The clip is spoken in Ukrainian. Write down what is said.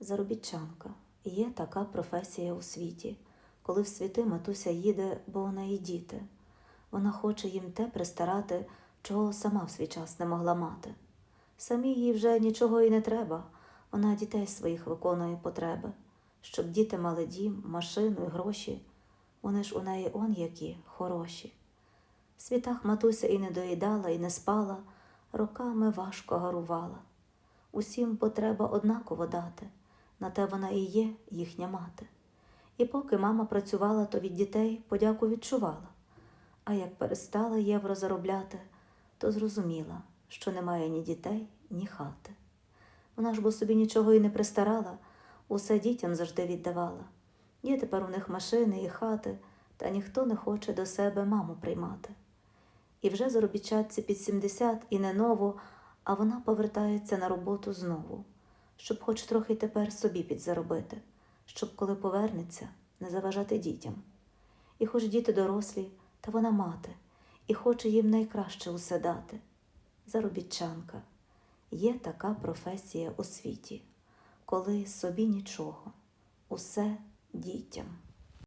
Заробітчанка. Є така професія у світі, коли в світи матуся їде, бо у неї діти. Вона хоче їм те пристарати, чого сама в свій час не могла мати. Самій їй вже нічого і не треба, вона дітей своїх виконує потреби, щоб діти мали дім, машину і гроші. Вони ж у неї он які хороші. В світах матуся і не доїдала, і не спала, роками важко гарувала. Усім потреба однаково дати, на те вона і є їхня мати. І поки мама працювала, то від дітей подяку відчувала. А як перестала євро заробляти, то зрозуміла, що немає ні дітей, ні хати. Вона ж бо собі нічого і не пристарала, усе дітям завжди віддавала. Є тепер у них машини і хати, та ніхто не хоче до себе маму приймати. І вже заробітчатці під 70 і не ново, а вона повертається на роботу знову, щоб хоч трохи тепер собі підзаробити, щоб коли повернеться, не заважати дітям. І хоч діти дорослі, та вона мати, і хоче їм найкраще усе дати. Заробітчанка. Є така професія у світі, коли собі нічого, усе дітям.